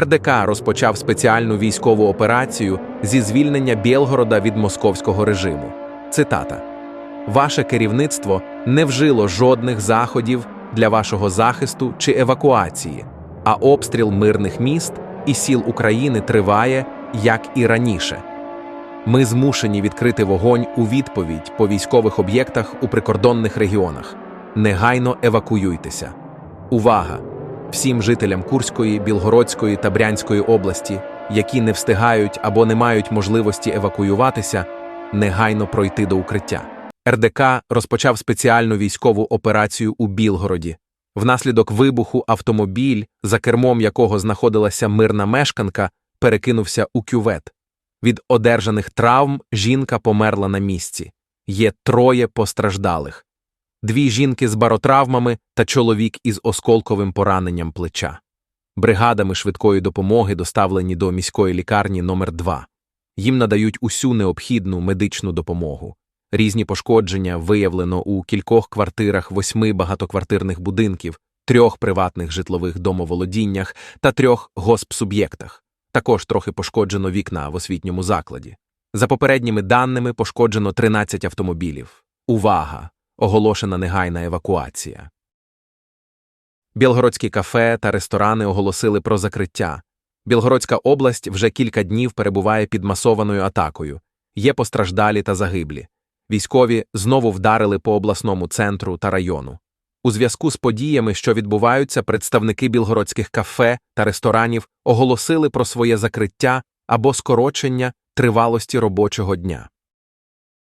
РДК розпочав спеціальну військову операцію зі звільнення Білгорода від московського режиму. Цитата: Ваше керівництво не вжило жодних заходів для вашого захисту чи евакуації, а обстріл мирних міст і сіл України триває, як і раніше. Ми змушені відкрити вогонь у відповідь по військових об'єктах у прикордонних регіонах. Негайно евакуюйтеся. Увага! Всім жителям Курської, Білгородської та Брянської області, які не встигають або не мають можливості евакуюватися, негайно пройти до укриття. РДК розпочав спеціальну військову операцію у Білгороді. Внаслідок вибуху автомобіль, за кермом якого знаходилася мирна мешканка, перекинувся у кювет. Від одержаних травм жінка померла на місці. Є троє постраждалих дві жінки з баротравмами та чоловік із осколковим пораненням плеча. Бригадами швидкої допомоги доставлені до міської лікарні номер 2 Їм надають усю необхідну медичну допомогу. Різні пошкодження виявлено у кількох квартирах восьми багатоквартирних будинків, трьох приватних житлових домоволодіннях та трьох госпсуб'єктах. Також трохи пошкоджено вікна в освітньому закладі. За попередніми даними пошкоджено 13 автомобілів. Увага! Оголошена негайна евакуація. Білгородські кафе та ресторани оголосили про закриття. Білгородська область вже кілька днів перебуває під масованою атакою. Є постраждалі та загиблі. Військові знову вдарили по обласному центру та району. У зв'язку з подіями, що відбуваються, представники білгородських кафе та ресторанів оголосили про своє закриття або скорочення тривалості робочого дня.